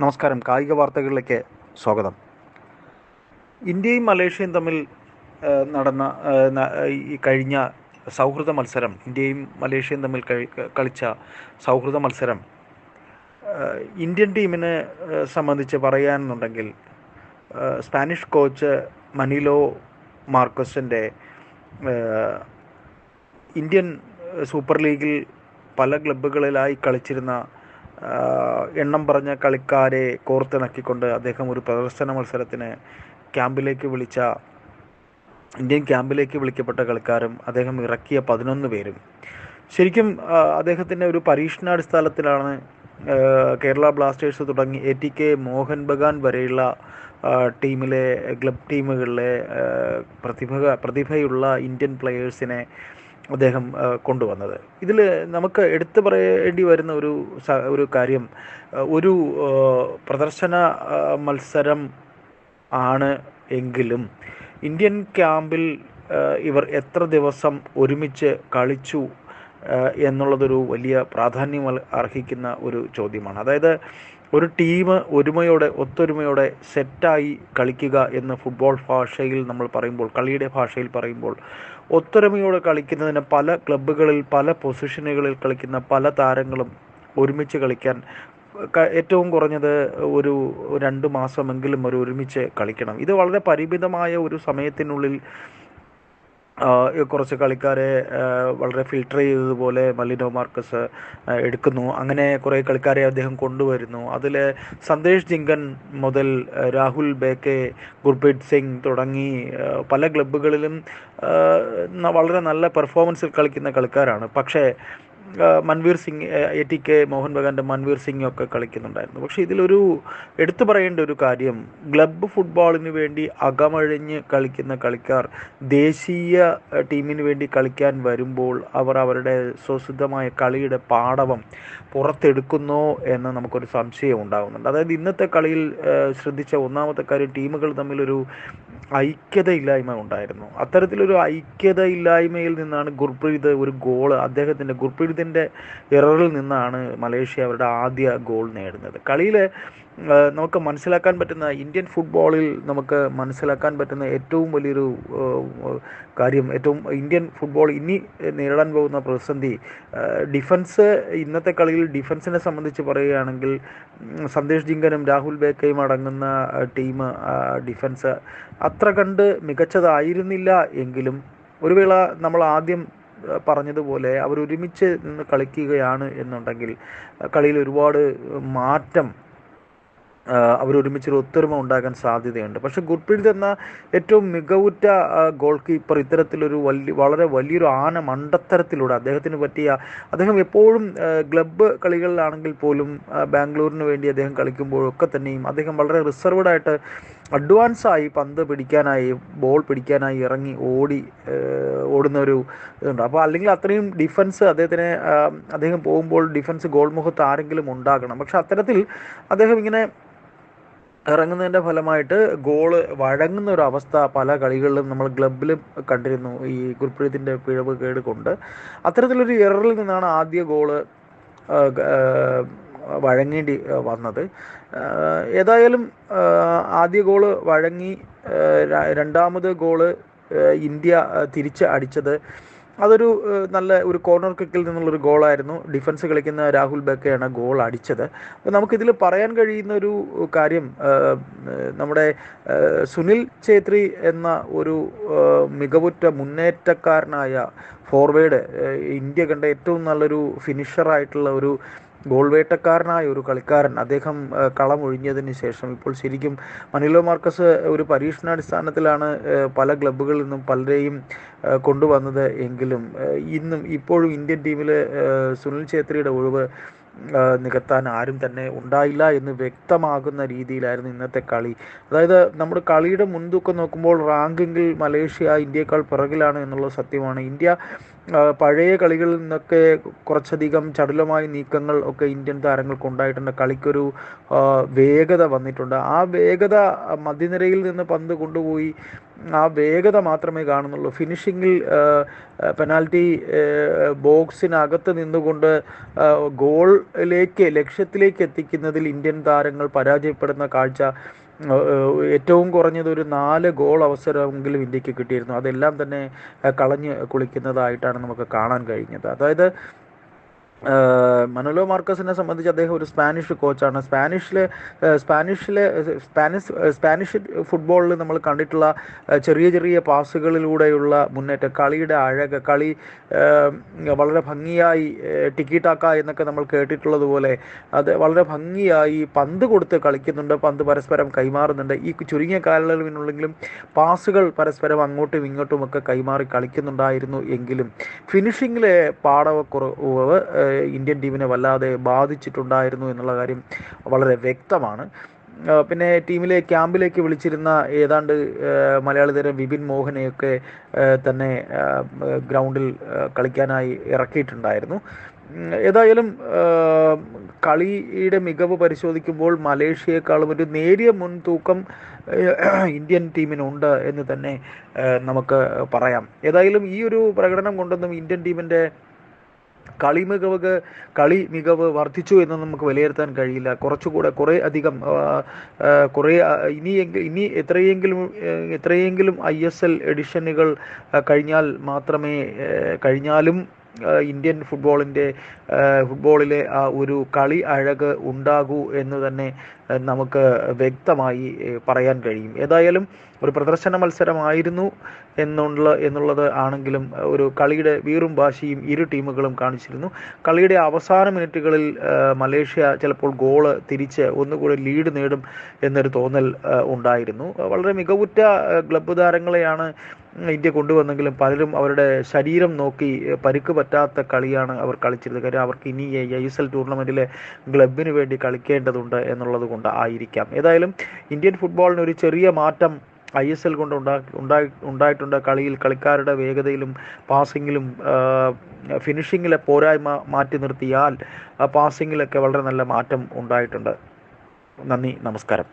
നമസ്കാരം. കായിക വാർത്തകളിലേക്ക് സ്വാഗതം. ഇന്ത്യയും മലേഷ്യയും തമ്മിൽ നടന്ന ഈ കഴിഞ്ഞ സൗഹൃദ മത്സരം ഇന്ത്യയും മലേഷ്യയും തമ്മിൽ കളിച്ച സൗഹൃദ മത്സരം ഇന്ത്യൻ ടീമിനെ സംബന്ധിച്ച് പറയാനെന്നുണ്ടെങ്കിൽ സ്പാനിഷ് കോച്ച് മനിലോ മാർക്കസിന്റെ ഇന്ത്യൻ സൂപ്പർ ലീഗിൽ പല ക്ലബ്ബുകളിലായി കളിച്ചിരുന്ന എണ്ണം പറഞ്ഞ കളിക്കാരെ കോർത്തിണക്കിക്കൊണ്ട് അദ്ദേഹം ഒരു പ്രദർശന മത്സരത്തിന് ക്യാമ്പിലേക്ക് വിളിച്ച ഇന്ത്യൻ ക്യാമ്പിലേക്ക് വിളിക്കപ്പെട്ട കളിക്കാരും അദ്ദേഹം ഇറക്കിയ പതിനൊന്ന് പേരും. ശരിക്കും അദ്ദേഹത്തിന്റെ ഒരു പരീക്ഷണാടിസ്ഥാനത്തിലാണ് കേരള ബ്ലാസ്റ്റേഴ്സ് തുടങ്ങി A T K Mohun Bagan വരെയുള്ള ടീമിലെ ക്ലബ് ടീമുകളിലെ പ്രതിഭ പ്രതിഭയുള്ള ഇന്ത്യൻ പ്ലെയേഴ്സിനെ അദ്ദേഹം കൊണ്ടുവന്നത്. ഇതിൽ നമുക്ക് എടുത്തു പറയേണ്ടി വരുന്ന ഒരു ഒരു കാര്യം ഒരു പ്രദർശന മത്സരം ആണ് എങ്കിലും ഇന്ത്യൻ ക്യാമ്പിൽ ഇവർ എത്ര ദിവസം ഒരുമിച്ച് കളിച്ചു എന്നുള്ളതൊരു വലിയ പ്രാധാന്യം അർഹിക്കുന്ന ഒരു ചോദ്യമാണ്. അതായത് ഒരു ടീം ഒരുമയോടെ ഒത്തൊരുമയോടെ സെറ്റായി കളിക്കുക എന്ന് ഫുട്ബോൾ ഭാഷയിൽ നമ്മൾ പറയുമ്പോൾ കളിയുടെ ഭാഷയിൽ പറയുമ്പോൾ ഒത്തൊരുമയോടെ കളിക്കുന്നതിന് പല ക്ലബ്ബുകളിൽ പല പൊസിഷനുകളിൽ കളിക്കുന്ന പല താരങ്ങളും ഒരുമിച്ച് കളിക്കാൻ ഏറ്റവും കുറഞ്ഞത് ഒരു രണ്ട് മാസമെങ്കിലും ഒരു ഒരുമിച്ച് കളിക്കണം. ഇത് വളരെ പരിമിതമായ ഒരു സമയത്തിനുള്ളിൽ കുറച്ച് കളിക്കാരെ വളരെ ഫിൽട്ടർ ചെയ്തതുപോലെ മലിനോ മാർക്കസ് എടുക്കുന്നു. അങ്ങനെ കുറേ കളിക്കാരെ അദ്ദേഹം കൊണ്ടുവരുന്നു. അതിൽ സന്ദേശ് ജിങ്കൻ മുതൽ രാഹുൽ ബേക്കെ ഗുർപ്രീത് സിംഗ് തുടങ്ങി പല ക്ലബ്ബുകളിലും വളരെ നല്ല പെർഫോമൻസിൽ കളിക്കുന്ന കളിക്കാരാണ്. പക്ഷേ Manvir Singh A T K Mohun ബഗാന്റെ Manvir Singh ഒക്കെ കളിക്കുന്നുണ്ടായിരുന്നു. പക്ഷേ ഇതിലൊരു എടുത്തു പറയേണ്ട ഒരു കാര്യം ക്ലബ്ബ് ഫുട്ബോളിന് വേണ്ടി അകമഴിഞ്ഞ് കളിക്കുന്ന കളിക്കാർ ദേശീയ ടീമിന് വേണ്ടി കളിക്കാൻ വരുമ്പോൾ അവർ അവരുടെ സ്വസിദ്ധമായ കളിയുടെ പാടവം പുറത്തെടുക്കുന്നോ എന്ന് നമുക്കൊരു സംശയം ഉണ്ടാകുന്നുണ്ട് അതായത് ഇന്നത്തെ കളിയിൽ ശ്രദ്ധിച്ച ഒന്നാമത്തെ കാര്യം ടീമുകൾ തമ്മിലൊരു ഐക്യതയില്ലായ്മ ഉണ്ടായിരുന്നു. അത്തരത്തിലൊരു ഐക്യതയില്ലായ്മയിൽ നിന്നാണ് ഗുർപ്രീത് ഒരു ഗോൾ അദ്ദേഹത്തിന്റെ ഗുർപ്രീതിന്റെ എററിൽ നിന്നാണ് മലേഷ്യ അവരുടെ ആദ്യ ഗോൾ നേടുന്നത്. കളിയിൽ നമുക്ക് മനസ്സിലാക്കാൻ പറ്റുന്ന ഇന്ത്യൻ ഫുട്ബോളിൽ നമുക്ക് മനസ്സിലാക്കാൻ പറ്റുന്ന ഏറ്റവും വലിയൊരു കാര്യം ഏറ്റവും ഇന്ത്യൻ ഫുട്ബോൾ ഇനി നേരിടാൻ പോകുന്ന പ്രതിസന്ധി ഡിഫൻസ് ഇന്നത്തെ കളിയിൽ ഡിഫൻസിനെ സംബന്ധിച്ച് പറയുകയാണെങ്കിൽ സന്ദേശ് ജിങ്കനും രാഹുൽ ബേക്കയും അടങ്ങുന്ന ടീം ഡിഫൻസ് അത്ര കണ്ട് മികച്ചതായിരുന്നില്ല എങ്കിലും ഒരു വേള നമ്മൾ ആദ്യം പറഞ്ഞതുപോലെ അവർ ഒരുമിച്ച് നിന്ന് കളിക്കുകയാണ് എന്നുണ്ടെങ്കിൽ കളിയിൽ ഒരുപാട് മാറ്റം അവർ ഒരുമിച്ച് ഒത്തൊരുമ ഉണ്ടാകാൻ സാധ്യതയുണ്ട്. പക്ഷേ ഗുഡ്പ്രീത് എന്ന ഏറ്റവും മികവുറ്റ ഗോൾ കീപ്പർ ഇത്തരത്തിലൊരു വലിയ വളരെ വലിയൊരു ആന മണ്ടത്തരത്തിലൂടെ അദ്ദേഹത്തിന് പറ്റിയ അദ്ദേഹം എപ്പോഴും ക്ലബ്ബ് കളികളിലാണെങ്കിൽ പോലും ബാംഗ്ലൂരിന് വേണ്ടി അദ്ദേഹം കളിക്കുമ്പോഴൊക്കെ തന്നെയും അദ്ദേഹം വളരെ റിസർവ്ഡ് ആയിട്ട് അഡ്വാൻസ് ആയി പന്ത് പിടിക്കാനായി ബോൾ പിടിക്കാനായി ഇറങ്ങി ഓടി ഓടുന്ന ഒരു ഇതുണ്ട്. അപ്പോൾ അല്ലെങ്കിൽ അത്രയും ഡിഫൻസ് അദ്ദേഹത്തിന് അദ്ദേഹം പോകുമ്പോൾ ഡിഫൻസ് ഗോൾമുഖത്ത് ആരെങ്കിലും ഉണ്ടാകണം. പക്ഷെ അത്തരത്തിൽ അദ്ദേഹം ഇങ്ങനെ ഇറങ്ങുന്നതിന്റെ ഫലമായിട്ട് ഗോൾ വഴങ്ങുന്ന ഒരു അവസ്ഥ പല കളികളിലും നമ്മൾ ക്ലബിലും കണ്ടിരുന്നു. ഈ ഗുർപ്രീതിന്റെ പിഴവ് കേട് കൊണ്ട് അത്തരത്തിലൊരു എററിൽ നിന്നാണ് ആദ്യ ഗോൾ വഴങ്ങേണ്ടി വന്നത്. ഏതായാലും ആദ്യ ഗോൾ വഴങ്ങി രണ്ടാമത് ഗോൾ ഇന്ത്യ തിരിച്ച് അടിച്ചത് അതൊരു നല്ല ഒരു കോർണർ കിക്കിൽ നിന്നുള്ളൊരു ഗോളായിരുന്നു ഡിഫൻസ് കളിക്കുന്ന രാഹുൽ ബക്കയാണ് ഗോൾ അടിച്ചത്. അപ്പോൾ നമുക്കിതിൽ പറയാൻ കഴിയുന്ന ഒരു കാര്യം നമ്മുടെ സുനിൽ ഛേത്രി എന്ന ഒരു മികവുറ്റ മുന്നേറ്റക്കാരനായ ഫോർവേഡ് ഇന്ത്യ കണ്ട ഏറ്റവും നല്ലൊരു ഫിനിഷറായിട്ടുള്ള ഒരു ഗോൾ വേട്ടക്കാരനായ ഒരു കളിക്കാരൻ. അദ്ദേഹം കളം കളമൊഴിഞ്ഞതിന് ശേഷം ഇപ്പോൾ ശരിക്കും മനിലോ മാർക്കസ് ഒരു പരീക്ഷണാടിസ്ഥാനത്തിലാണ് പല ക്ലബ്ബുകളിൽ നിന്നും പലരെയും കൊണ്ടുവന്നത് എങ്കിലും ഇന്നും ഇപ്പോഴും ഇന്ത്യൻ ടീമിൽ സുനിൽ ഛേത്രിയുടെ ഒഴിവ് നികത്താൻ ആരും തന്നെ ഉണ്ടായില്ല എന്ന് വ്യക്തമാകുന്ന രീതിയിലായിരുന്നു ഇന്നത്തെ കളി. അതായത് നമ്മുടെ കളിയുടെ മുൻതൂക്കം നോക്കുമ്പോൾ റാങ്കിങ്ങിൽ മലേഷ്യ ഇന്ത്യയേക്കാൾ പിറകിലാണ് എന്നുള്ള സത്യമാണ്. ഇന്ത്യ പഴയ കളികളിൽ നിന്നൊക്കെ കുറച്ചധികം ചടുലമായ നീക്കങ്ങൾ ഒക്കെ ഇന്ത്യൻ താരങ്ങൾക്ക് ഉണ്ടായിട്ടുണ്ട്. കളിക്കൊരു വേഗത വന്നിട്ടുണ്ട്. ആ വേഗത മധ്യനിരയിൽ നിന്ന് പന്ത് കൊണ്ടുപോയി ആ വേഗത മാത്രമേ കാണുന്നുള്ളൂ. ഫിനിഷിങ്ങിൽ പെനാൽറ്റി ബോക്സിനകത്ത് നിന്നുകൊണ്ട് ഗോളിലേക്ക് ലക്ഷ്യത്തിലേക്ക് എത്തിക്കുന്നതിൽ ഇന്ത്യൻ താരങ്ങൾ പരാജയപ്പെടുന്ന കാഴ്ച ഏറ്റവും കുറഞ്ഞത് ഒരു നാല് ഗോൾ അവസരമെങ്കിലും ഇന്ത്യയ്ക്ക് കിട്ടിയിരുന്നു. അതെല്ലാം തന്നെ കളഞ്ഞ് കുളിക്കുന്നതായിട്ടാണ് നമുക്ക് കാണാൻ കഴിഞ്ഞത്. അതായത് മനോലോ മാർക്കസിനെ സംബന്ധിച്ച് അദ്ദേഹം ഒരു സ്പാനിഷ് കോച്ചാണ്. സ്പാനിഷിലെ സ്പാനിഷിലെ സ്പാനിഷ് സ്പാനിഷ് ഫുട്ബോളിൽ നമ്മൾ കണ്ടിട്ടുള്ള ചെറിയ ചെറിയ പാസുകളിലൂടെയുള്ള മുന്നേറ്റം കളിയുടെ അഴക് കളി വളരെ ഭംഗിയായി ടിക്കിട്ടാക്ക ടിക്കി ടാക്ക എന്നൊക്കെ നമ്മൾ കേട്ടിട്ടുള്ളതുപോലെ അത് വളരെ ഭംഗിയായി പന്ത് കൊടുത്ത് കളിക്കുന്നുണ്ട്. പന്ത് പരസ്പരം കൈമാറുന്നുണ്ട്. ഈ ചുരുങ്ങിയ കാലയളവിനുള്ളെങ്കിലും പാസുകൾ പരസ്പരം അങ്ങോട്ടും ഇങ്ങോട്ടുമൊക്കെ കൈമാറി കളിക്കുന്നുണ്ടായിരുന്നു എങ്കിലും ഫിനിഷിങ്ങിലെ പാടവക്കുറവ് ഇന്ത്യൻ ടീമിനെ വല്ലാതെ ബാധിച്ചിട്ടുണ്ടായിരുന്നു എന്നുള്ള കാര്യം വളരെ വ്യക്തമാണ്. പിന്നെ ടീമിലെ ക്യാമ്പിലേക്ക് വിളിച്ചിരുന്ന ഏതാണ്ട് മലയാളി താരം വിപിൻ മോഹനെയൊക്കെ തന്നെ ഗ്രൗണ്ടിൽ കളിക്കാനായി ഇറക്കിയിട്ടുണ്ടായിരുന്നു. ഏതായാലും കളിയുടെ മികവ് പരിശോധിക്കുമ്പോൾ മലേഷ്യയെക്കാളും ഒരു നേരിയ മുൻതൂക്കം ഇന്ത്യൻ ടീമിനുണ്ട് എന്ന് തന്നെ നമുക്ക് പറയാം. ഏതായാലും ഈ ഒരു പ്രകടനം കൊണ്ടൊന്നും ഇന്ത്യൻ ടീമിന്റെ കളി മികവ് കളി മികവ് വർദ്ധിച്ചു എന്ന് നമുക്ക് വിലയിരുത്താൻ കഴിയില്ല. കുറച്ചുകൂടെ കുറേ അധികം കുറേ ഇനി ഇനി എത്രയെങ്കിലും എത്രയെങ്കിലും ഐ എസ് എൽ എഡിഷനുകൾ കഴിഞ്ഞാൽ മാത്രമേ കഴിഞ്ഞാലും ഇന്ത്യൻ ഫുട്ബോളിന്റെ ഫുട്ബോളിലെ ആ ഒരു കളി അഴക് ഉണ്ടാകൂ എന്ന് തന്നെ നമുക്ക് വ്യക്തമായി പറയാൻ കഴിയും. ഏതായാലും ഒരു പ്രദർശന മത്സരമായിരുന്നു എന്നുള്ള എന്നുള്ളത് ആണെങ്കിലും ഒരു കളിയുടെ വീറും വാശിയും ഇരു ടീമുകളും കാണിച്ചിരുന്നു. കളിയുടെ അവസാന മിനിറ്റുകളിൽ മലേഷ്യ ചിലപ്പോൾ ഗോൾ തിരിച്ച് ഒന്നുകൂടി ലീഡ് നേടും എന്നൊരു തോന്നൽ ഉണ്ടായിരുന്നു. വളരെ മികവുറ്റ ക്ലബ് ക്ലബ്ബ് താരങ്ങളെയാണ് ഇന്ത്യ കൊണ്ടുവന്നെങ്കിലും പലരും അവരുടെ ശരീരം നോക്കി പരുക്ക് പറ്റാത്ത കളിയാണ് അവർ കളിച്ചിരുന്നത്. കാര്യം അവർക്ക് ഇനി ഐ എസ് എൽ ടൂർണമെന്റിലെ ക്ലബിന് വേണ്ടി കളിക്കേണ്ടതുണ്ട് എന്നുള്ളത് കൊണ്ട് ആയിരിക്കാം. ഏതായാലും ഇന്ത്യൻ ഫുട്ബോളിന് ഒരു ചെറിയ മാറ്റം ഐ എസ് എൽ കൊണ്ട് ഉണ്ടാ ഉണ്ടായി ഉണ്ടായിട്ടുണ്ട്. കളിയിൽ കളിക്കാരുടെ വേഗതയിലും പാസിങ്ങിലും ഫിനിഷിങ്ങിലെ പോരായ്മ മാറ്റി നിർത്തിയാൽ പാസിങ്ങിലൊക്കെ വളരെ നല്ല മാറ്റം ഉണ്ടായിട്ടുണ്ട്. നന്ദി നമസ്കാരം.